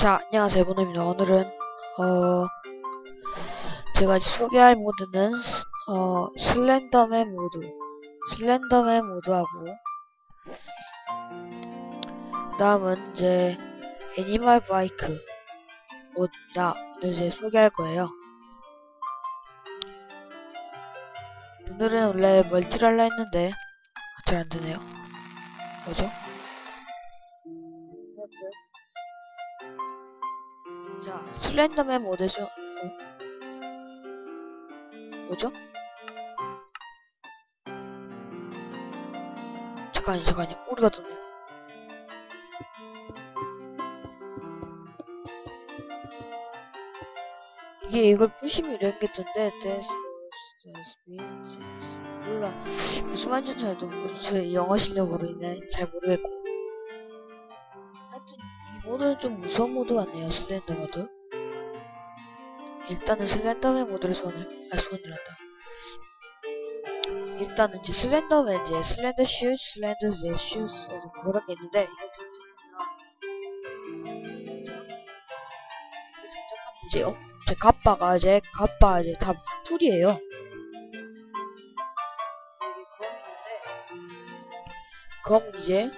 자, 안녕하세요. 보노입니다. 오늘은, 어, 제가 소개할 모드는, 스- 어, 슬렌더맨 모드. 슬렌더맨 모드하고, 그 다음은 이제, 애니멀 바이크 모드입니다. 오늘 이제 소개할 거예요. 오늘은 원래 멀티를 하려 했는데, 잘 안 되네요. 뭐죠? 슬렌더맨 모드에서 어? 뭐죠? 잠깐요, 잠깐요. 우리가 좀 이게 이걸 this means 몰라 무슨 말인지 잘도 모르지 영어 실력으로 인해 잘 모르겠고 하여튼 이 모드는 좀 무서운 모드 같네요 슬렌더 모드 일단은 슬렌더맨 모드를 소원해 아 소원이란다. 일단은 이제 슬렌더맨 이제 슬렌더 슈즈 슬렌더 이제 슈즈 그런 게 있는데 이걸 장착하면 장착하면 이제요 제 갑바가 이제 갑바 이제 다 풀이에요. 여기 검이 있는데 검은 이제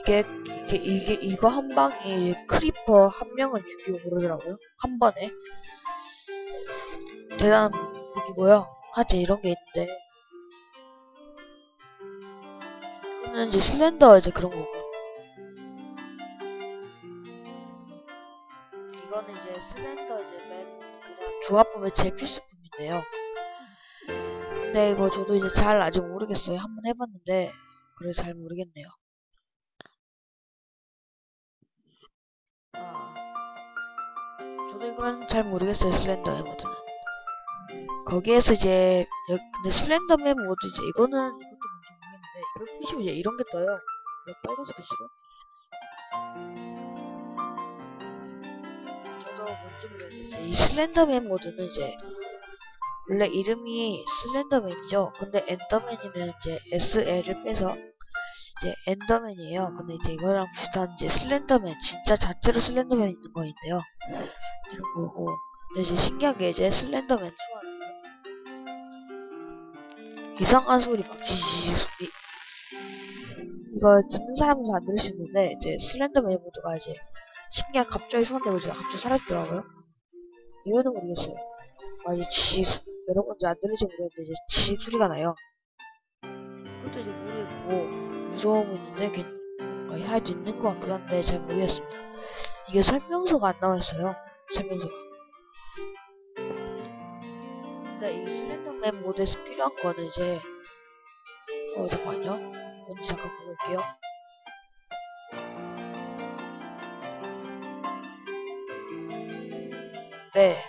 이게 이게 이게 이거 한 방에 크리퍼 한 명을 죽이고 그러더라고요. 한 번에 대단한 무- 무기고요. 하여튼 이런 게 있는데 이거는 이제 슬렌더 이제 그런 거고. 이거는 이제 슬렌더 이제 맨 그냥 조합부 매체 필수품인데요. 근데 이거 저도 이제 잘 아직 모르겠어요. 한번 해봤는데 그래서 잘 모르겠네요. 아. 저도 이건 잘 모르겠어요. 슬렌더맨 모드는 거기에서 이제 여- 근데 슬렌더맨 모드 이제 이거는 이것도 뭔지 모르겠는데 이걸 푸시면 이제 이런 게 떠요. 이거 빨간색 글씨로 저도 뭔지 모르겠는데 이 슬렌더맨 모드는 이제 원래 이름이 슬렌더맨이죠. 근데 엔더맨이는 이제 SL을 빼서 이제 엔더맨이에요. 근데 이제 이거랑 비슷한 이제 슬렌더맨 진짜 자체로 슬렌더맨 있는 거인데요. 이런 거고. 근데 이제 신기한 게 이제 슬렌더맨 소환 이상한 소리 막 지지지 소리. 이거 듣는 사람은 잘안 들을 수 있는데 이제 슬렌더맨 모드가 이제 신기한 갑자기 소환되고 이제 갑자기 사라지더라고요. 이유는 모르겠어요. 아 이제 지 여러분 이제 안 들릴지 모르겠는데 이제 지 소리가 나요. 그것도 이제 모르겠고 무서워 보이는데 할수 있는 것 같기도 한데 잘 모르겠습니다. 이게 설명서가 안 나와 있어요. 설명서가 근데 이 슬렌더맨 모드에서 필요한 거는 이제 어 잠깐만요. 뭔지 잠깐 보고 올게요. 네.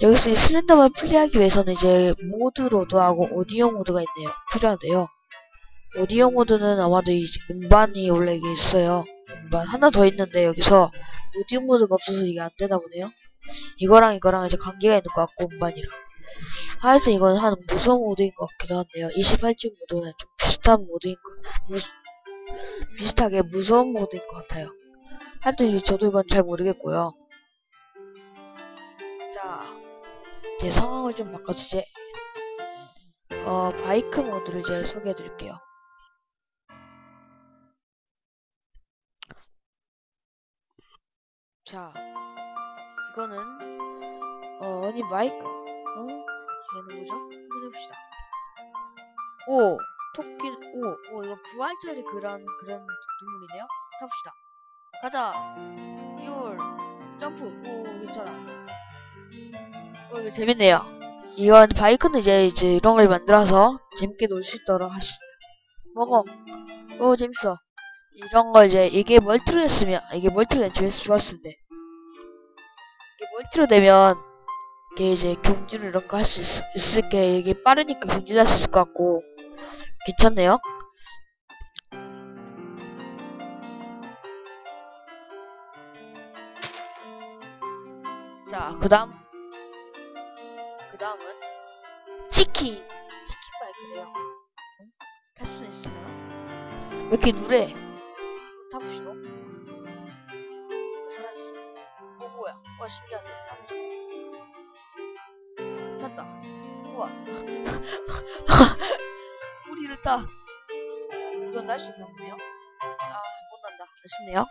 여기서 이 슬렌더맨 플레이하기 위해서는 이제 모드 로드하고 오디오 모드가 있네요. 필요한데요. 오디오 모드는 아마도 이 음반이 원래 이게 있어요. 음반 하나 더 있는데 여기서 오디오 모드가 없어서 이게 안 되나 보네요 이거랑 이거랑 이제 관계가 있는 것 같고 음반이랑. 하여튼 이건 한 무서운 모드인 것 같기도 한데요. 28점 모드는 좀 비슷한 모드인 것 무, 비슷하게 무서운 모드인 것 같아요. 하여튼 저도 이건 잘 모르겠고요. 자 이제 상황을 좀 바꿔서 이제 어 바이크 모드를 이제 소개해 드릴게요. 자 이거는 어 아니 바이크. 어? 이거는 뭐죠? 한번 해봅시다. 오 토끼 오오 이거 부활절이 그런 그런 동물이네요? 타봅시다. 가자. 이걸 점프. 오 괜찮아. 어 이거 재밌네요. 이건 바이크는 이제 이제 이런 걸 만들어서 재밌게 놀 수 있도록 하시 먹어. 오 재밌어. 이런 거 이제 이게 멀티로 했으면 이게 멀티로 했으면 좋았을 텐데 이게 멀티로 되면 이게 이제 경주를 이런 거 할 수 있을 게 이게 빠르니까 경주를 할 수 있을 것 같고. 괜찮네요? 자 그 다음. 그 다음은 치킨. 치킨 바이크래요. 응? 탈 수는 있으려나? 왜 이렇게 누래 와 신기하네. 타보자. 탔다. 우와. 우리를 타. 이건 날수 있나 보네요. 아, 못 난다. 아쉽네요.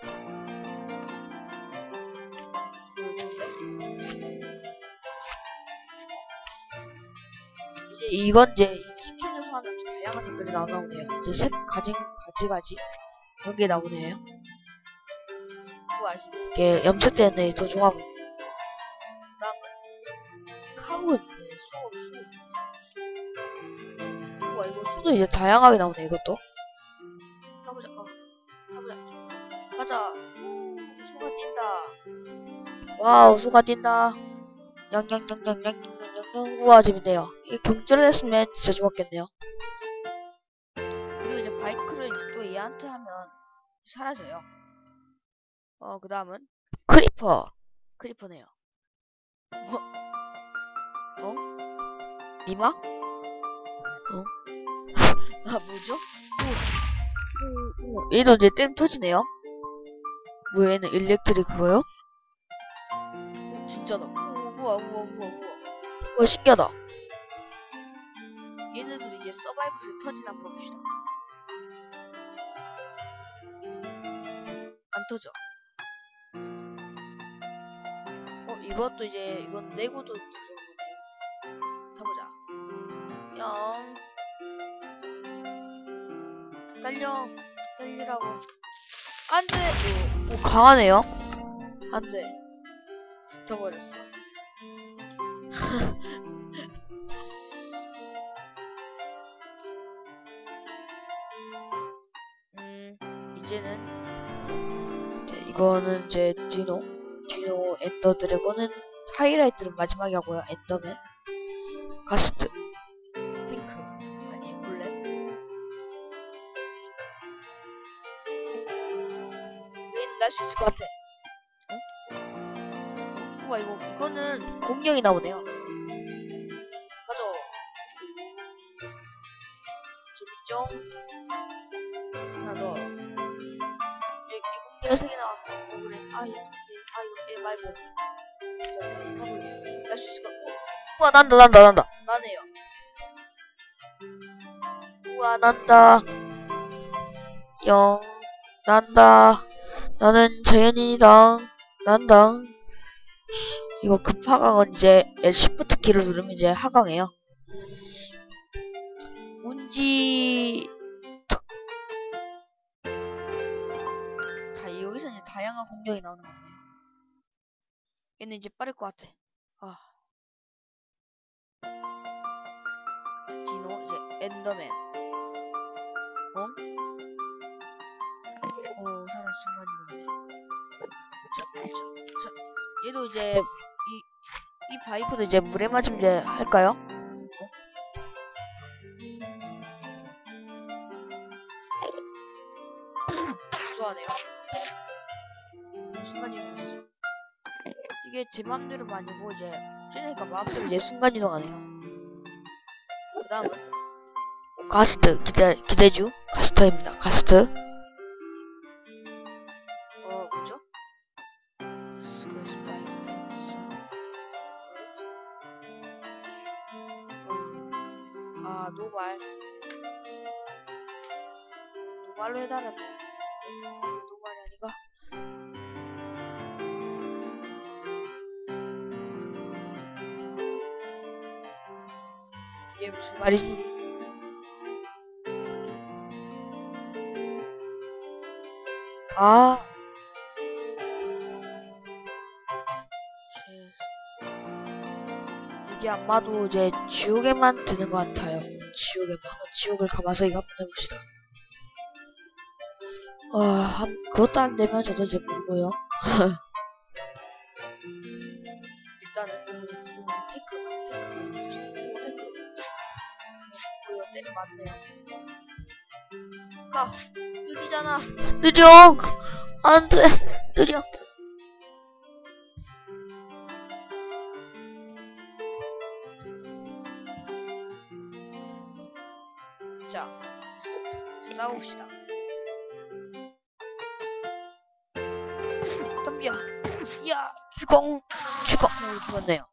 이제 이건 이제 이 치킨에서 하는 다양한 색들이 나오네요. 이제 색 가진 가지가지 이런 게 나오네요. 알수 이게 염색된 애더 좋아하고. 우와 이거 소도 이제 다양하게 나오네 이것도. 타보자. 어, 타보자. 가자. 우, 소가 뛴다. 와우 소가 뛴다. 양양양양양양양양 우와 재밌네요. 이 경주를 했으면 진짜 좋았겠네요. 그리고 이제 바이크를 또 얘한테 하면 사라져요. 어, 그 다음은 크리퍼. 크리퍼네요. 어? 어? 니마? 어? 아, 뭐죠? 오, 오, 오. 얘도 이제 땜 터지네요. 뭐 얘는 일렉트릭 그거요? 오, 진짜다. 오, 우와, 우와, 우와, 우와. 우와, 신기하다. 얘네들 이제 서바이브에서 터지나 한번 봅시다. 안 터져. 어, 이것도 이제, 이건 내구도 달려. 달리라고. 안 돼! 오, 오, 강하네요. 안 돼. 붙어버렸어. 음, 이제는 이제 이거는 이제 디노 디노 엔더 드래곤은 하이라이트를 마지막에 하고요 엔더맨 가스트 날수 있을 것 같아 어? 우와 이거 이거는 공룡이 나오네요 가져 재밌죠? 하나 더. 여기 공개가 세개 나와. 어 그래. 아 이거 아 이거 얘 말고. 자, 다 타볼. 날수 있을까? 우, 우와 난다 난다 난다. 나네요. 우와 난다. 영 난다. 나는 자연인이다. 난다. 이거 급하강은 이제 시프트 키를 누르면 이제 하강해요. 운지 다 여기서 이제 다양한 공격이 나오는 거네요. 얘는 이제 빠를 것 같아. 아. 디노 이제 엔더맨. 어? 오 사람 순간 이동네. 자. 얘도 이제 이, 이 바이크도 이제 물에 맞으면 이제 할까요? 어? 무서워하네요. 순간 이동했어. 이게 제 마음대로가 아니고 이제 쟤네가 마음대로 이제 순간 이동하네요. 그 다음은 가스트 기대 기대주 가스터입니다. 가스트. 아. 이게 아마도 이제 지옥에만 드는 것 같아요. 지옥에만. 한번 지옥을 가봐서 이거 한번 해봅시다. 와, 한, 그것도 안 되면 저도 이제 모르고요. 느려! 안 돼! 느려! 자, 싸웁시다. 덤벼. 야 죽어 죽어 오, 죽었네요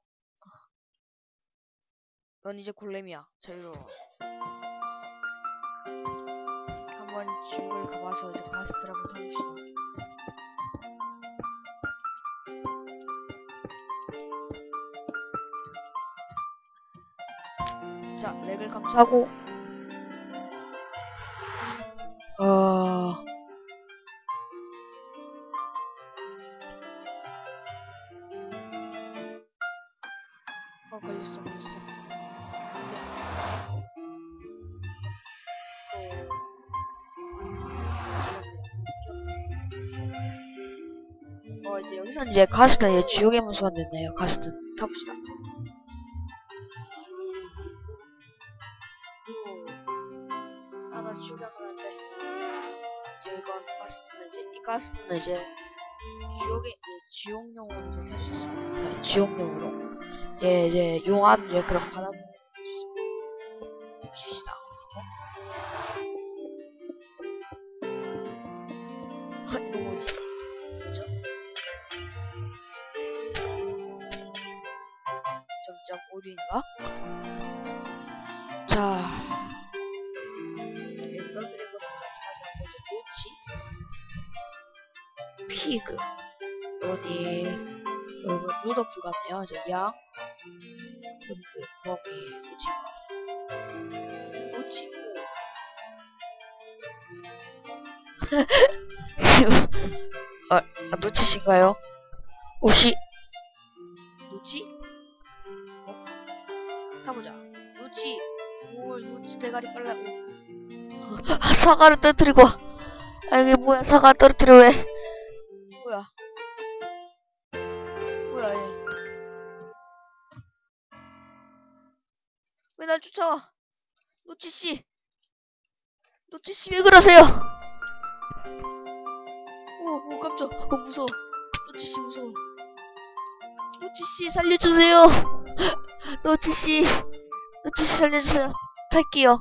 넌 이제 골렘이야 자유로워 지옥을 가봐서 이제 가스트를 한번 타봅시다 자 렉을 감수하고. 어... 어 이제 여기서 이제 가스는 이제 지옥의 무수가 됐네요. 가스는 타봅시다. 아나 지옥에 가면 안 돼. 이제 이건 가스는 이제 이 가스는 이제 지옥의 지옥용으로 탈수 있습니다. 지옥용으로. 네, 이제 용암 이제 그런 바다 점점 오류인가? 자, 엔더 드래곤은 마지막에 한 거죠. 노치, 피그, 여기 여러분 루더풀 같네요. 이제 양, 근데 거미, 오징어, 노치. 아, 아 노치신가요? 혹시 사과를 떨어뜨리고. 아, 이게 뭐야? 사과 떨어뜨려 왜? 뭐야? 뭐야 얘? 왜 날 쫓아와? 노치 씨, 노치 씨 왜 그러세요? 오, 오 깜짝, 어 무서워. 노치 씨 무서워. 노치 씨 살려주세요. 노치 씨, 노치 씨 살려주세요. 탈게요.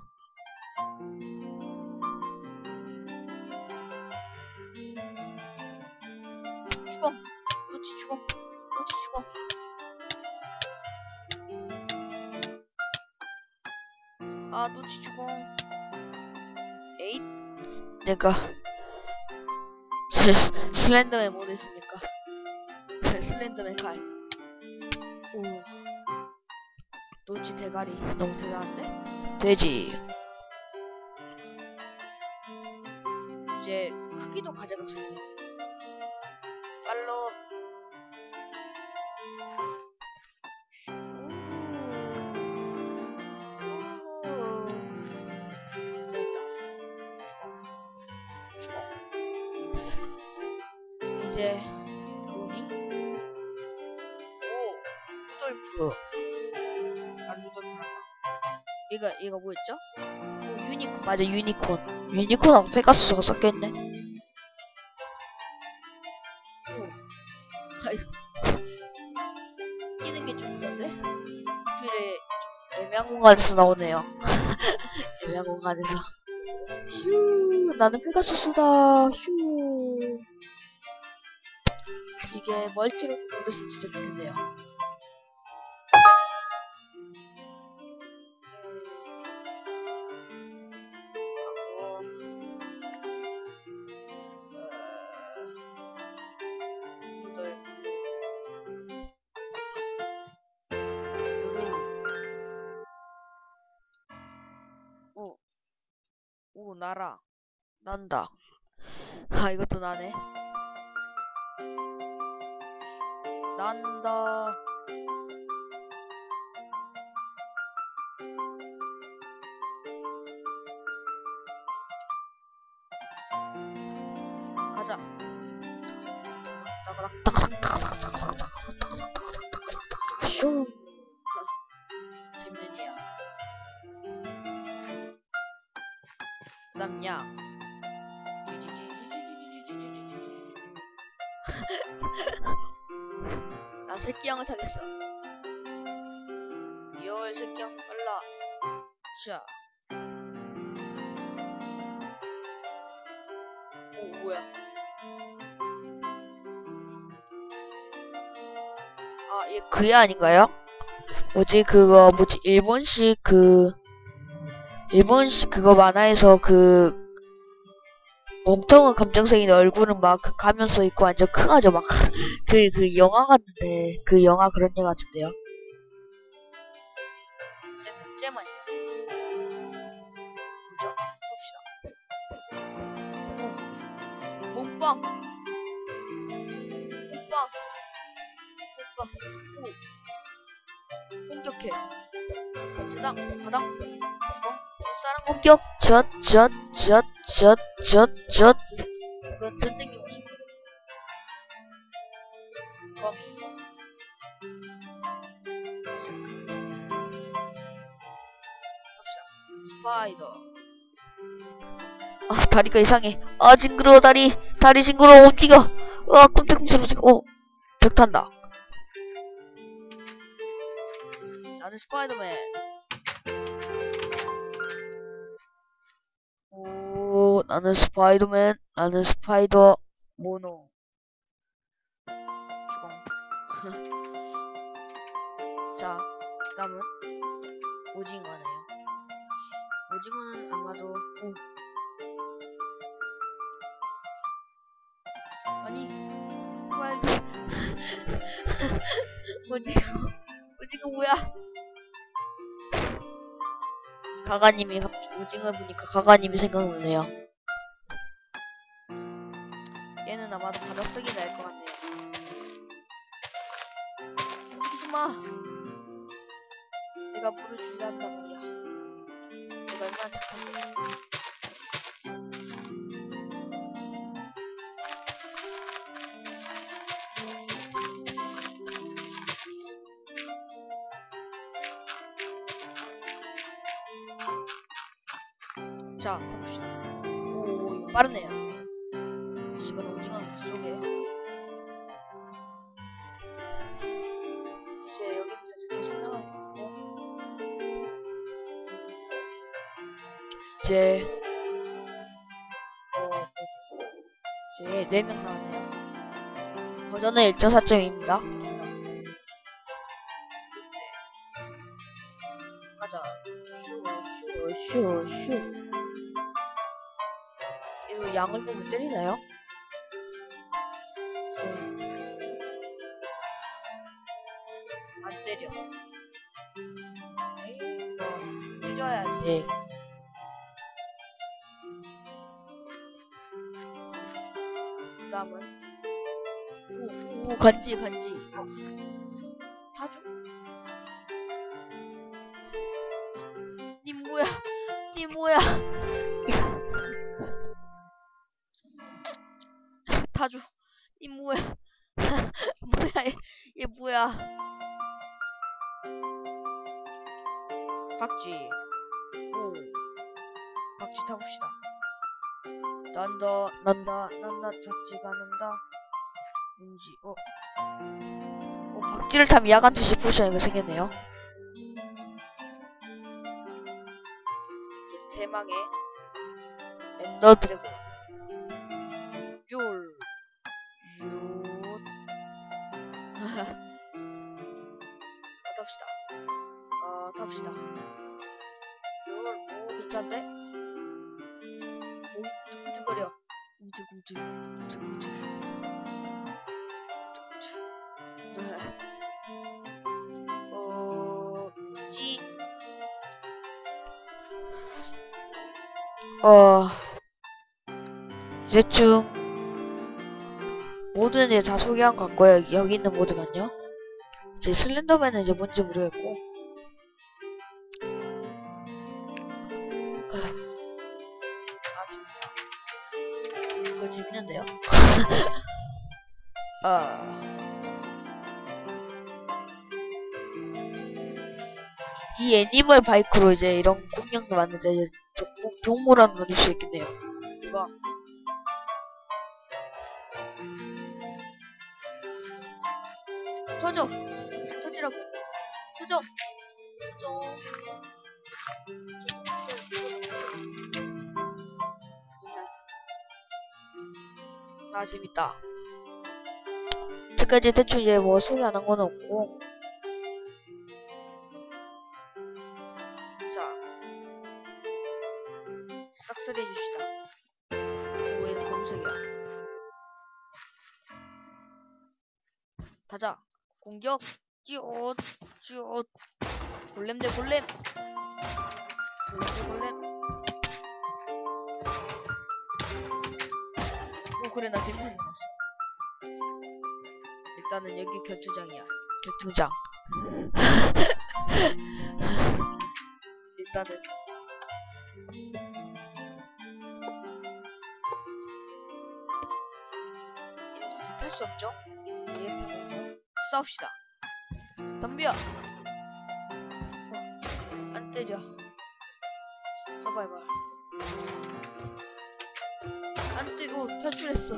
내가 스, 슬렌더맨 못 했으니까. 슬렌더맨 칼. 오. 노치 대가리. 너무 대단한데? 돼지. 이제 크기도 가져갔습니다. 뭐였죠? 오 유니콘 맞아 유니콘. 유니콘하고 페가수스가. 아이고. 끼는 게 좀 그런데? 필에 좀 애매한 공간에서 나오네요. 애매한 공간에서. 휴, 나는 페가수스다. 휴. 이게 멀티로 만들었으면 진짜 좋겠네요. 오, 나라. 난다. 아, 이것도 나네. 난다. 새끼양 빨라. 자. 오 뭐야? 아, 예, 그게 아닌가요? 뭐지, 그거, 뭐지, 일본식 그, 일본식 그거 만화에서 그, 몸통은 검정색인 얼굴은 막 그 가면 써 있고 완전 크가죠, 막. 그, 그 영화 같은데, 그 영화 그런 애 같은데요. 오! 공격해. 세당, 바당, 주공, 쌀한 공격, 젖, 젖, 젖, 젖, 젖, 젖. 그건 전쟁용 시죠 거미. 갑시다. 스파이더. 아, 다리가 이상해. 아, 징그러워, 다리. 다리 징그러워, 움직여. 아, 꿈틀꿈틀 움직여. 오, 벽 탄다. 나는 스파이더맨. 오, 나는 스파이더맨. 나는 스파이더 모노. 자, 다음은 오징어네요. 오징어는 아마도 오. 아니, 이게? 오징어, 오징어 뭐야? 가가님이 갑자기 오징어 보니까 가가님이 생각나네요. 얘는 아마도 바닷속이 날 것 같네요. 움직이지 마. 내가 물을 줄려 한다 자, 가봅시다. 오, 이거 빠르네요. 지금 오징어 쪽에. 이제 여기부터 다 설명할 거고. 이제, 어? 이제 4명 나왔네요. 버전은 1.4.2입니다. 이거 양을 보면 때리나요? 음. 안 때려. 이거 때려야지. 그 다음은 오, 오, 간지, 간지. 어. 박쥐 타봅시다. 난다, 난다, 난다, 박쥐가 난다. 뭔지, 어. 어, 박쥐를 타면 야간 투시 포션이 생겼네요. 대망의 엔더 드래곤. 어, 뭐지? 어, 대충 모든 애다 소개한 것 같고요. 여기 있는 모드만요. 이제 슬렌더맨은 이제 뭔지 모르겠고. 이 애니멀 바이크로 이제 이런 공룡도 만들자 이제 동- 동물원 만들 수 있겠네요. 이거. 터져 터지라고. 터져 터져 아 재밌다. 여기까지 대충 이제 뭐 소개 안 한 건 없고 공격 찌옷 찌옷 골렘 대 골렘. 골렘 대 골렘. 오 그래 나 재밌는 거 봤어 일단은 여기 결투장이야. 결투장. 일단은. 탈수 없죠? 이렇게 타면서 싸웁시다. 덤벼. 어, 안 때려. 서바이벌 안 오, 탈출했어.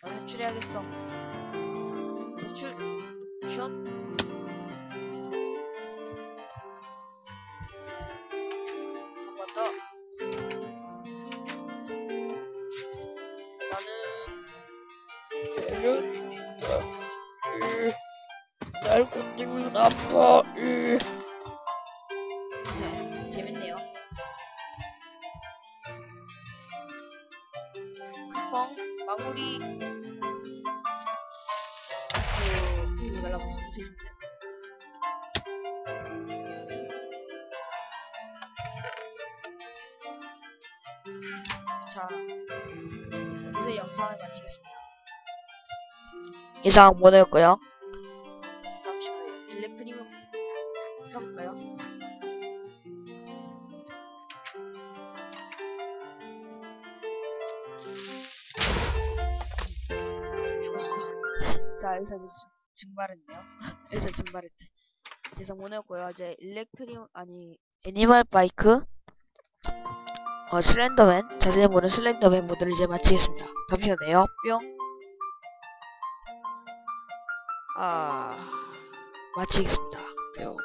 나 탈출해야겠어 탈출 자, 여기서 영상을 마치겠습니다. 이상 모노였고요. 잠시만요. 일렉트리면 타볼까요? 죽었어. 자, 여기서 증- 증발했네요. 여기서 증발했대. 재상 모노였고요. 이제 일렉트리 아니 애니멀 바이크 어 슬렌더맨 자세히 보는 슬렌더맨 모드를 이제 마치겠습니다. 담시네요. 뿅. 아 마치겠습니다. 뿅.